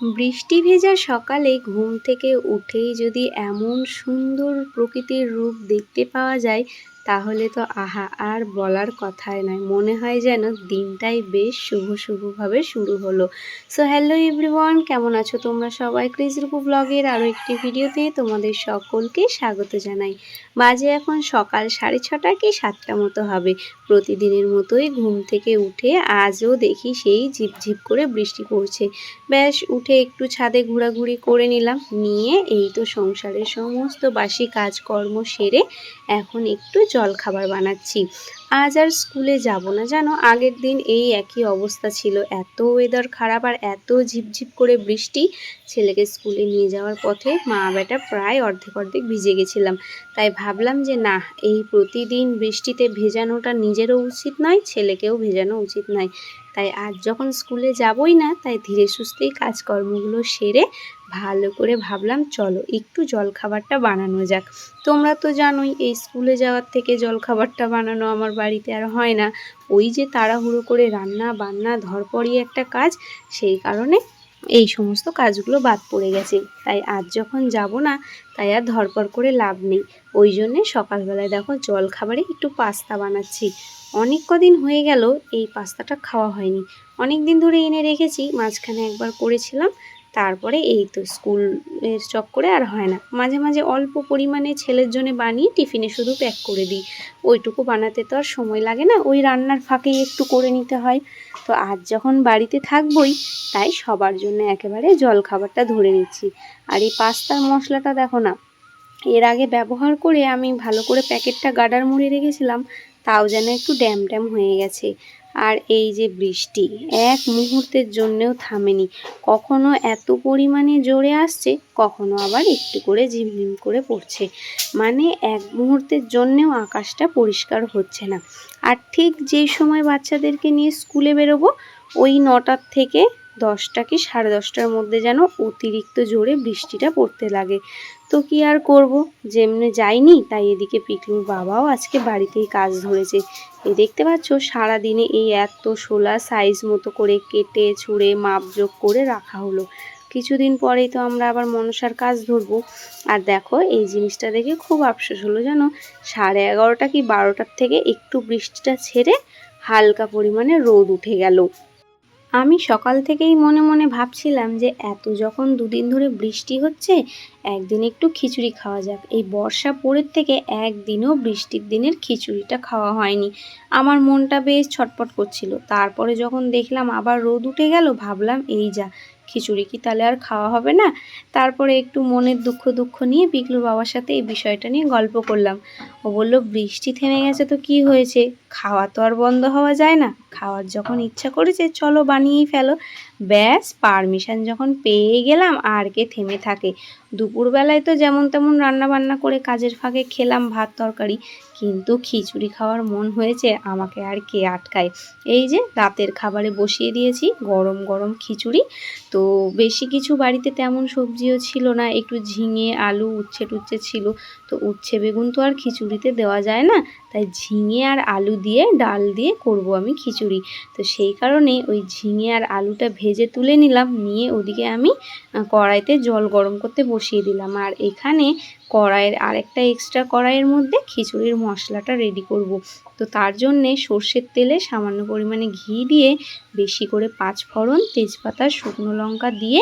বৃষ্টি ভেজা সকালে ঘুম থেকে উঠেই যদি এমন সুন্দর প্রকৃতির রূপ দেখতে পাওয়া যায় তাহলে তো আহা, আর বলার কথাই নয়। মনে হয় যেন দিনটাই বেশ শুভ শুভভাবে শুরু হলো। সো হ্যালো এভরিওয়ান কেমন আছো তোমরা সবাই? ক্রিজরূপু ব্লগের আরও একটি ভিডিওতে তোমাদের সকলকে স্বাগত জানাই। বাজে এখন সকাল সাড়ে ছটা কি সাতটা মতো হবে। প্রতিদিনের মতোই ঘুম থেকে উঠে আজও দেখি সেই ঝিপঝিপ করে বৃষ্টি পড়ছে। ব্যাস, উঠে একটু ছাদে ঘোরাঘুরি করে নিলাম। নিয়ে এই তো সংসারের সমস্ত বাসি কাজকর্ম সেরে এখন একটু জলখাবার বানাচ্ছি। আজ আর স্কুলে যাব না, জানো? আগের দিন এই একই অবস্থা ছিল। এত ওয়েদার খারাপ আর এত ঝিপঝিপ করে বৃষ্টি। ছেলেকে স্কুলে নিয়ে যাওয়ার পথে মা বেটা প্রায় অর্ধেক অর্ধেক ভিজে গেছিলাম। তাই ভাবলাম যে, না, এই প্রতিদিন বৃষ্টিতে ভেজানোটা নিজেরও উচিত নয়, ছেলেকেও ভেজানো উচিত নয়। তাই আজ যখন স্কুলে যাবই না, তাই ধীরে সুস্থেই কাজকর্মগুলো সেরে ভালো করে ভাবলাম, চলো, একটু জলখাবারটা বানানো যাক। তোমরা তো জানোই, এই স্কুলে যাওয়ার থেকে জলখাবারটা বানানো আমার বাড়িতে আর হয় না। ওই যে তাড়াহুড়ো করে রান্না, বান্না ধরপড়ই একটা কাজ, সেই কারণে এই সমস্ত কাজগুলো বাদ পড়ে গেছে। তাই আজ যখন যাব না, তাই আর ধরপড় করে লাভ নেই। ওই জন্যে সকালবেলায় দেখো জল খাবারে একটু পাস্তা বানাচ্ছি। অনেক কদিন হয়ে গেল এই পাস্তাটা খাওয়া হয়নি। অনেক দিন ধরে এনে রেখেছি, মাঝখানে একবার করেছিলাম তারপরে এই তো স্কুলের চক্করে আর হয় না। মাঝে মাঝে অল্প পরিমাণে ছেলের জন্য বানিয়ে টিফিনে শুধু প্যাক করে দিই। ওইটুকু বানাতে তো আর সময় লাগে না, ওই রান্নার ফাঁকেই একটু করে নিতে হয়। তো আজ যখন বাড়িতে থাকবই, তাই সবার জন্য একেবারে জল খাবারটা ধরে নিচ্ছি। আর এই পাস্তার মশলাটা দেখো না, এর আগে ব্যবহার করে আমি ভালো করে প্যাকেটটা গাডার মুড়ে রেখেছিলাম, তাও যেন একটু ড্যাম ড্যাম হয়ে গেছে। আর এই যে বৃষ্টি, এক মুহূর্তের জন্যেও থামেনি। কখনো এত পরিমাণে জোরে আসছে, কখনো আবার একটু করে ঝিমঝিম করে পড়ছে। মানে এক মুহূর্তের জন্যেও আকাশটা পরিষ্কার হচ্ছে না। আর ঠিক যেই সময় বাচ্চাদেরকে নিয়ে স্কুলে বেরোবো, ওই নটার থেকে দশটা কি সাড়ে দশটার মধ্যে যেন অতিরিক্ত জোরে বৃষ্টিটা পড়তে লাগে। তো কি আর করব? যেমনি যাইনি, তাই এদিকে পিকলুর বাবাও আজকে বাড়িতেই কাজ ধরেছে। এই দেখতে পাচ্ছ, সারাদিনে এই এত শোলা সাইজ মতো করে কেটে, ছুঁড়ে মাপযোগ করে রাখা হলো। কিছুদিন পরেই তো আমরা আবার মনসার কাজ ধরবো। আর দেখো, এই জিনিসটা দেখে খুব আফসোস হলো যেন সাড়ে এগারোটা কি বারোটার থেকে একটু বৃষ্টিটা ছেড়ে হালকা পরিমাণে রোদ উঠে গেল। আমি সকাল থেকেই মনে মনে ভাবছিলাম যে এত যখন দুদিন ধরে বৃষ্টি হচ্ছে, একদিন একটু খিচুড়ি খাওয়া যাক। এই বর্ষা পরের থেকে একদিনও বৃষ্টির দিনের খিচুড়িটা খাওয়া হয়নি। আমার মনটা বেশ ছটপট করছিল। তারপরে যখন দেখলাম আবার রোদ উঠে গেল, ভাবলাম, এই যা, খিচুড়ি কি তাহলে আর খাওয়া হবে না? তারপরে একটু মনের দুঃখ দুঃখ নিয়ে পিকলুর বাবার সাথে এই বিষয়টা নিয়ে গল্প করলাম। ও বলল, বৃষ্টি থেমে গেছে তো কি হয়েছে? খাওয়া তো আর বন্ধ হওয়া যায় না। খাওয়ার যখন ইচ্ছা করেছে, চলো বানিয়েই ফেলো। ব্যাস পারমিশন যখন পেয়ে গেলাম, আর কে থেমে থাকে। দুপুরবেলায় তো যেমন তেমন রান্না বান্না করে কাজের ফাঁকে খেলাম ভাত তরকারি, কিন্তু খিচুড়ি খাওয়ার মন হয়েছে আমাকে আর কে আটকায়। এই যে রাতের খাবারে বসিয়ে দিয়েছি গরম গরম খিচুড়ি, তো বেশি কিছু বাড়িতে তেমন সবজিও ছিল না, একটু ঝিঙে, আলু উচ্ছে টুচ্ছে ছিল, তো উচ্ছে বেগুন তো আর খিচুড়িতে দেওয়া যায় না, তাই ঝিঙে আর আলু দিয়ে, ডাল দিয়ে করব আমি খিচুড়ি। তো সেই কারণে ওই ঝিঙে আর আলুটা ভেজে তুলে নিলাম, নিয়ে ওদিকে আমি কড়াইতে জল গরম করতে বসিয়ে দিলাম আর এখানে কড়াইয়ের আরেকটা এক্সট্রা কড়াইয়ের মধ্যে খিচুড়ির মশলাটা রেডি করব। তো তার জন্যে সর্ষের তেলে সামান্য পরিমাণে ঘি দিয়ে বেশি করে পাঁচ ফোড়ন তেজপাতা, শুকনো লঙ্কা দিয়ে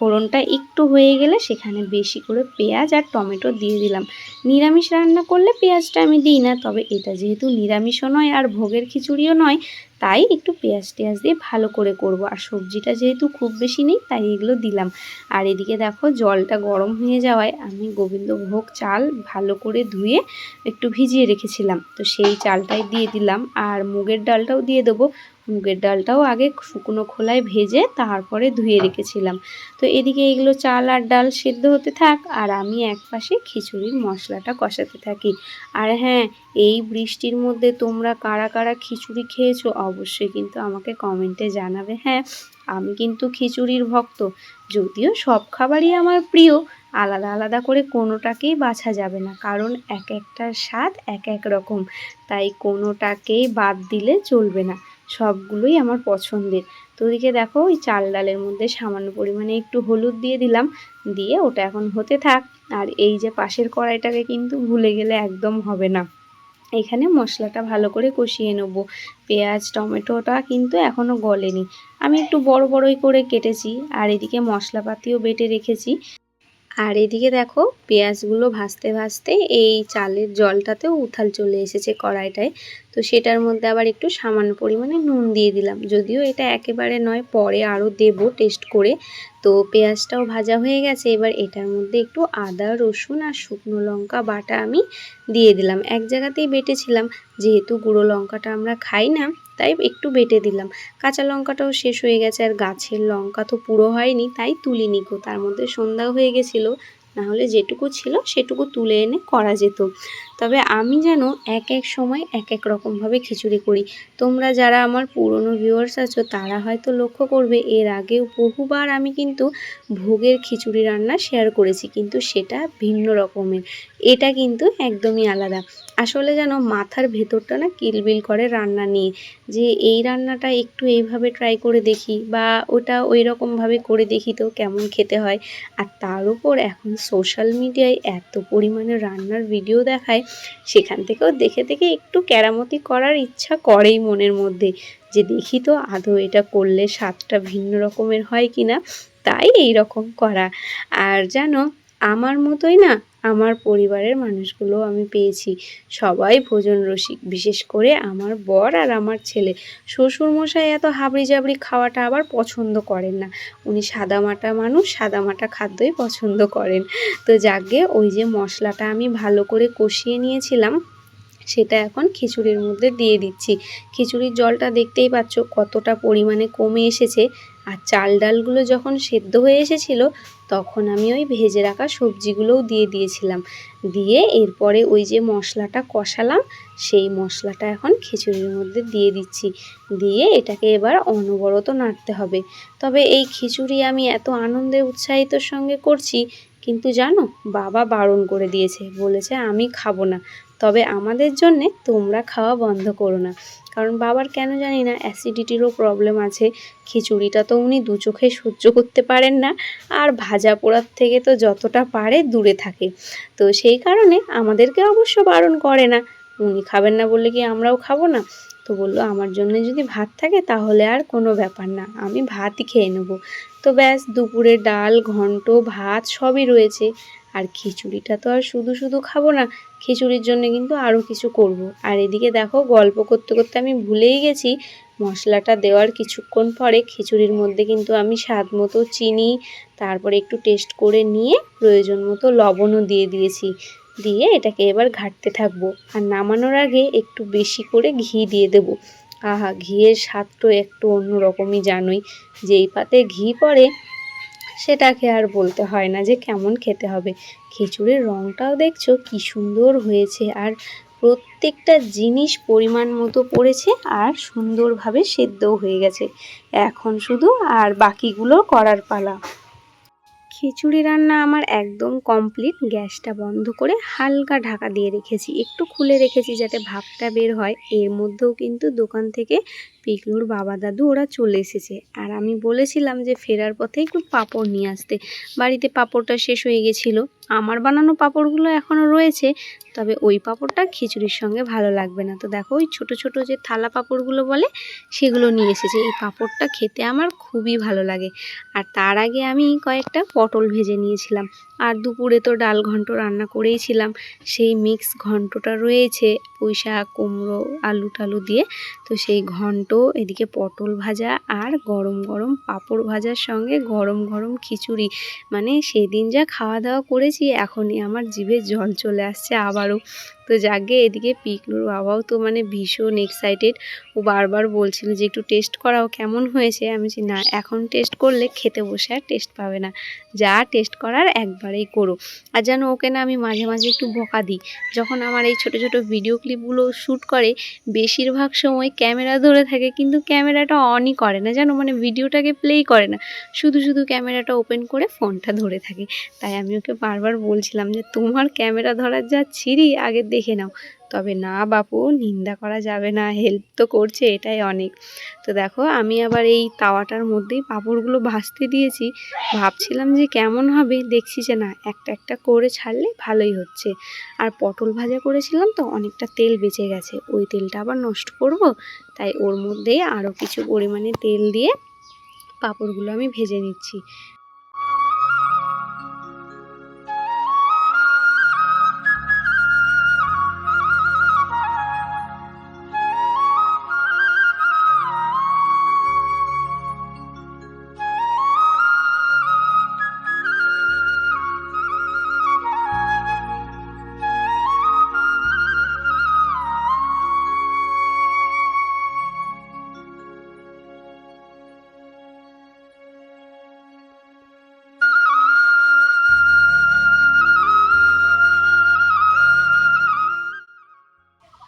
ফোড়নটা একটু হয়ে গেলে সেখানে বেশি করে পেঁয়াজ আর টমেটো দিয়ে দিলাম। নিরামিষ রান্না করলে পেঁয়াজটা আমি দিই না, তবে এটা যেহেতু নিরামিষও নয় আর ভোগের খিচুড়িও নয়, তাই একটু পেঁয়াজ টেয়াজ দিয়ে ভালো করে করব। আর সবজিটা যেহেতু খুব বেশি নেই, তাই এগুলো দিলাম। আর এদিকে দেখো জলটা গরম হয়ে যাওয়ায় আমি গোবিন্দভোগ চাল ভালো করে ধুয়ে একটু ভিজিয়ে রেখেছিলাম। তো সেই চালটাই দিয়ে দিলাম। আর মুগের ডালটাও দিয়ে দেবো। মুগের ডালটাও আগে শুকনো খোলায় ভেজে তারপরে ধুয়ে রেখেছিলাম। তো এদিকে এগুলো চাল আর ডাল সেদ্ধ হতে থাক আর আমি এক পাশে খিচুড়ির মশলাটা কষাতে থাকি। আর হ্যাঁ এই বৃষ্টির মধ্যে তোমরা কারা কারা খিচুড়ি খেয়েছো অবশ্যই কিন্তু আমাকে কমেন্টে জানাবে। হ্যাঁ আমি কিন্তু খিচুড়ির ভক্ত, যদিও সব খাবারই আমার প্রিয়, আলাদা আলাদা করে কোনোটাকেই বাছা যাবে না, কারণ এক একটার স্বাদ এক এক রকম, তাই কোনোটাকেই বাদ দিলে চলবে না। সবগুলোই আমার পছন্দের। তো ওদিকে দেখো, ওই চাল ডালের মধ্যে সামান্য পরিমাণে একটু হলুদ দিয়ে দিলাম, দিয়ে ওটা এখন হতে থাক। আর এই যে পাশের কড়াইটাকে কিন্তু ভুলে গেলে একদম হবে না। এখানে মশলাটা ভালো করে কষিয়ে নেব। পেঁয়াজ, টমেটোটা কিন্তু এখনও গলেনি। আমি একটু বড় বড়ই করে কেটেছি, আর এদিকে মশলাপাতিও বেটে রেখেছি। আর এদিকে দেখো পেঁয়াজগুলো ভাজতে ভাজতে এই চালের জলটাতেও উথাল চলে এসেছে কড়াইটায়। তো সেটার মধ্যে আবার একটু সামান্য পরিমাণে নুন দিয়ে দিলাম। যদিও এটা একেবারে নয়, পরে আরও দেব টেস্ট করে। তো পেঁয়াজটাও ভাজা হয়ে গেছে, এবার এটার মধ্যে একটু আদা, রসুন আর শুকনো লঙ্কা বাটা আমি দিয়ে দিলাম। এক জায়গাতেই বেটেছিলাম, যেহেতু গুঁড়ো লঙ্কাটা আমরা খাই না তাই একটু বেটে দিলাম। কাঁচা লঙ্কাটাও শেষ হয়ে গেছে আর গাছের লঙ্কা তো পুরো হয়নি, তাই তুলিনি গো। তার মধ্যে সন্ধ্যাও হয়ে গেছিল, নাহলে যেটুকু ছিল সেটুকু তুলে এনে করা যেত। তবে আমি যেন এক এক সময় এক এক রকমভাবে খিচুড়ি করি। তোমরা যারা আমার পুরনো ভিউয়ার্স আছো, তারা হয়তো লক্ষ্য করবে, এর আগেও বহুবার আমি কিন্তু ভোগের খিচুড়ি রান্না শেয়ার করেছি, কিন্তু সেটা ভিন্ন রকমের। এটা কিন্তু একদমই আলাদা। আসলে যেন মাথার ভেতরটা না কিলবিল করে রান্না নিয়ে, যে এই রান্নাটা একটু এইভাবে ট্রাই করে দেখি বা ওটা ওই রকমভাবে করে দেখি তো কেমন খেতে হয়। আর তার উপর এখন সোশ্যাল মিডিয়ায় এত পরিমাণে রান্নার ভিডিও দেখায়, সেখান থেকেও দেখে দেখে একটু কেরামতি করার ইচ্ছা করেই মনের মধ্যে, যে দেখি তো আদৌ এটা করলে স্বাদটা ভিন্ন রকমের হয় কি না তাই এই রকম করা। আর জানো আমার মতোই না আমার পরিবারের মানুষগুলো আমি পেয়েছি। সবাই ভোজন রসিক, বিশেষ করে আমার বর আর আমার ছেলে। শ্বশুরমশাই এত হাবড়ি জাবড়ি খাওয়াটা আবার পছন্দ করেন না। উনি সাদামাটা মানুষ, সাদামাটা খাদ্যই পছন্দ করেন। তো যাকে ওই যে মশলাটা আমি ভালো করে কষিয়ে নিয়েছিলাম, সেটা এখন খিচুড়ির মধ্যে দিয়ে দিচ্ছি। খিচুড়ির জলটা দেখতেই পাচ্ছ কতটা পরিমাণে কমে এসেছে। আর চাল ডালগুলো যখন সেদ্ধ হয়ে এসেছিল তখন আমি ওই ভেজে রাখা সবজিগুলোও দিয়ে দিয়েছিলাম। দিয়ে এরপরে ওই যে মশলাটা কষালাম, সেই মশলাটা এখন খিচুড়ির মধ্যে দিয়ে দিচ্ছি। দিয়ে এটাকে এবার অনবরত নাড়তে হবে। তবে এই খিচুড়ি আমি এত আনন্দে উৎসাহিতর সঙ্গে করছি, কিন্তু জানো, বাবা বারণ করে দিয়েছে। বলেছে, আমি খাব না। তবে আমাদের জন্যে তোমরা খাওয়া বন্ধ করো না। কারণ বাবার কেন জানি না অ্যাসিডিটিরও প্রবলেম আছে। খিচুড়িটা তো উনি দু চোখে সহ্য করতে পারেন না। আর ভাজা পোড়ার থেকে তো যতটা পারে দূরে থাকে। তো সেই কারণে আমাদেরকে অবশ্য বারণ করে না। উনি খাবেন না বললে কি আমরাও খাব না? তো বলল, আমার জন্য যদি ভাত থাকে তাহলে আর কোনো ব্যাপার না। আমি ভাতই খেয়ে নেব। তো ব্যাস, দুপুরে ডাল, ঘন্ট, ভাত সবই রয়েছে। আর খিচুড়িটা তো আর শুধু শুধু খাব না, খিচুড়ির জন্য কিন্তু আরও কিছু করব। আর এদিকে দেখো, গল্প করতে করতে আমি ভুলেই গেছি, মশলাটা দেওয়ার কিছুক্ষণ পরে খিচুড়ির মধ্যে কিন্তু আমি স্বাদ মতো চিনি, তারপরে একটু টেস্ট করে নিয়ে প্রয়োজন মতো লবণও দিয়ে দিয়েছি। দিয়ে এটাকে এবার ঘাটতে থাকব। আর নামানোর আগে একটু বেশি করে ঘি দিয়ে দেব। আহা, ঘিয়ের স্বাদটা একটু অন্য রকমই জানোই। যেই পাতে ঘি পড়ে সেটাকে আর বলতে হয় না যে কেমন খেতে হবে। খিচুড়ির রঙটাও দেখছ কি সুন্দর হয়েছে আর প্রত্যেকটা জিনিস পরিমাণ মতো পড়েছে আর সুন্দরভাবে সেদ্ধও হয়ে গেছে। এখন শুধু আর বাকিগুলো করার পালা। খিচুড়ি রান্না আমার একদম কমপ্লিট। গ্যাসটা বন্ধ করে হালকা ঢাকা দিয়ে রেখেছি। একটু খুলে রেখেছি যাতে ভাবটা বের হয়। এর মধ্যেও কিন্তু দোকান থেকে পিকলুর বাবা দাদু ওরা চলে এসেছে। আর আমি বলেছিলাম যে ফেরার পথে একটু পাঁপড় নিয়ে আসতে। বাড়িতে পাঁপড়টা শেষ হয়ে গেছিল। আমার বানানো পাঁপড়গুলো এখনও রয়েছে, তবে ওই পাঁপড়টা খিচুড়ির সঙ্গে ভালো লাগবে না। তো দেখো, ওই ছোট ছোট যে থালা পাঁপড়গুলো বলে, সেগুলো নিয়ে এসেছে। এই পাঁপড়টা খেতে আমার খুবই ভালো লাগে। আর তার আগে আমি কয়েকটা পটল ভেজে নিয়েছিলাম। আর দুপুরে তো ডাল ঘন্ট রান্না করেইছিলাম সেই মিক্স ঘন্টটা রয়েছে পুঁই শাক কুমড়ো, আলু টালু দিয়ে। তো সেই ঘন্ট এদিকে পটল ভাজা আর গরম গরম পাঁপড় ভাজার সঙ্গে গরম গরম খিচুড়ি। মানে সেদিন যা খাওয়া দাওয়া করেছি, এখনই আমার জিভে জল চলে আসছে আবারও। তো যাকে এদিকে পিকলুর বাবাও তো মানে ভীষণ এক্সাইটেড ও বারবার বলছিল যে, একটু টেস্ট করাও, কেমন হয়েছে? আমি বলছি, না, এখন টেস্ট করলে খেতে বসে আর টেস্ট পাবে না। যা টেস্ট করার একবারেই করো। আর যেন ওকে না আমি মাঝে মাঝে একটু বকা দিই। যখন আমার এই ছোট ছোট ভিডিও ক্লিপগুলো শ্যুট করে, বেশিরভাগ সময় ক্যামেরা ধরে থাকে, কিন্তু ক্যামেরাটা অনই করে না। যেন মানে ভিডিওটাকে প্লেই করে না। শুধু শুধু ক্যামেরাটা ওপেন করে ফোনটা ধরে থাকে। তাই আমি ওকে বারবার বলছিলাম যে, তোমার ক্যামেরা ধরার যা ছিঁড়ি, আগে দেখে নাও। তবে না বাপু, নিন্দা করা যাবে না হেল্প তো করছে, এটাই অনেক। তো দেখো, আমি আবার এই তাওয়াটার মধ্যেই পাঁপড়গুলো ভাজতে দিয়েছি। ভাবছিলাম যে কেমন হবে, দেখছি যে না, একটা একটা করে ছাড়লে ভালোই হচ্ছে। আর পটল ভাজা করেছিলাম তো, অনেকটা তেল বেঁচে গেছে। ওই তেলটা আবার নষ্ট করব, তাই ওর মধ্যেই আরও কিছু পরিমাণে তেল দিয়ে পাঁপড়গুলো আমি ভেজে নিচ্ছি।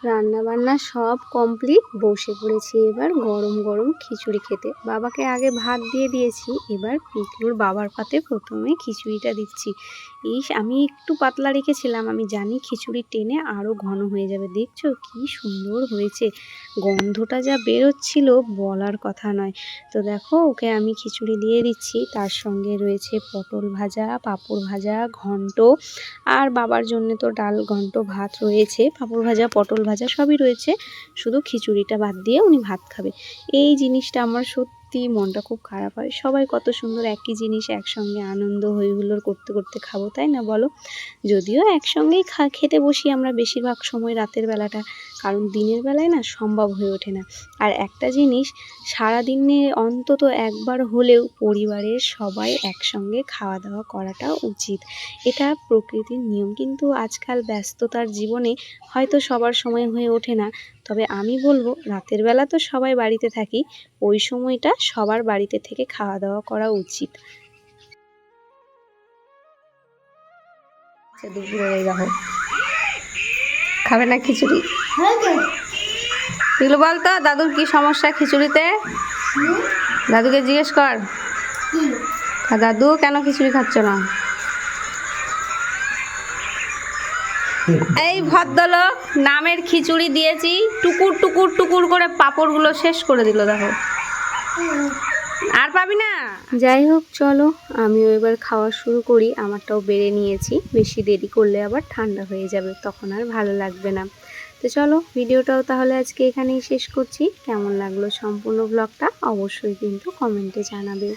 রান্না বান্না সব কমপ্লিট বসে পড়েছি এবার গরম গরম খিচুড়ি খেতে। বাবাকে আগে ভাত দিয়ে দিয়েছি, এবার পিকলুর বাবার পাতে প্রথমে খিচুড়িটা দিচ্ছি। ইস, আমি একটু পাতলা রেখেছিলাম, আমি জানি খিচুড়ি টেনে আরও ঘন হয়ে যাবে। দেখছ কি সুন্দর হয়েছে? গন্ধটা যা বেরোচ্ছিল বলার কথা নয়। তো দেখো, ওকে আমি খিচুড়ি দিয়ে দিচ্ছি। তার সঙ্গে রয়েছে পটল ভাজা, পাঁপড় ভাজা, ঘন্ট, আর বাবার জন্য তো ডাল, ঘন্ট, ভাত রয়েছে। পাঁপড় ভাজা, পটল ভাজা সবই রয়েছে। শুধু খিচুড়িটা বাদ দিয়ে উনি ভাত খাবে। এই জিনিসটা আমার সত্যি মনটা খুব খারাপ হয়। সবাই কত সুন্দর একই জিনিস একসঙ্গে আনন্দ হই হুল্লোড় করতে করতে খাব, তাই না বলো? যদিও একসঙ্গেই খা খেতে বসি আমরা বেশিরভাগ সময় রাতের বেলাটা। কারণ দিনের বেলায় না সম্ভব হয়ে ওঠে না। আর একটা জিনিস সারাদিনে অন্তত একবার হলেও পরিবারের সবাই একসঙ্গে খাওয়া দাওয়া করাটা উচিত। এটা প্রকৃতির নিয়ম। কিন্তু আজকাল ব্যস্ততার জীবনে হয়তো সবার সময় হয়ে ওঠে না। তবে আমি বলব রাতের বেলা তো সবাই বাড়িতে থাকি ওই সময়টা সবার বাড়িতে থেকে খাওয়া দাওয়া করা উচিত। আচ্ছা, খাবে না খিচুড়ি? এগুলো বলতো দাদুর কি সমস্যা খিচুড়িতে? দাদুকে জিজ্ঞেস কর। দাদু, কেন খিচুড়ি খাচ্ছ না? এই ভদ্রলোক, নামের খিচুড়ি দিয়েছি, টুকুর টুকুর টুকুর করে পাঁপড়গুলো শেষ করে দিল, দেখো। আর পাবি না? যাই হোক, চলো, আমিও এবার খাওয়া শুরু করি। আমারটাও বেড়ে নিয়েছি। বেশি দেরি করলে আবার ঠান্ডা হয়ে যাবে, তখন আর ভালো লাগবে না। তো চলো ভিডিওটাও তাহলে আজকে এখানেই শেষ করছি। কেমন লাগল সম্পূর্ণ ব্লগটা অবশ্যই কিন্তু কমেন্টে জানাবে।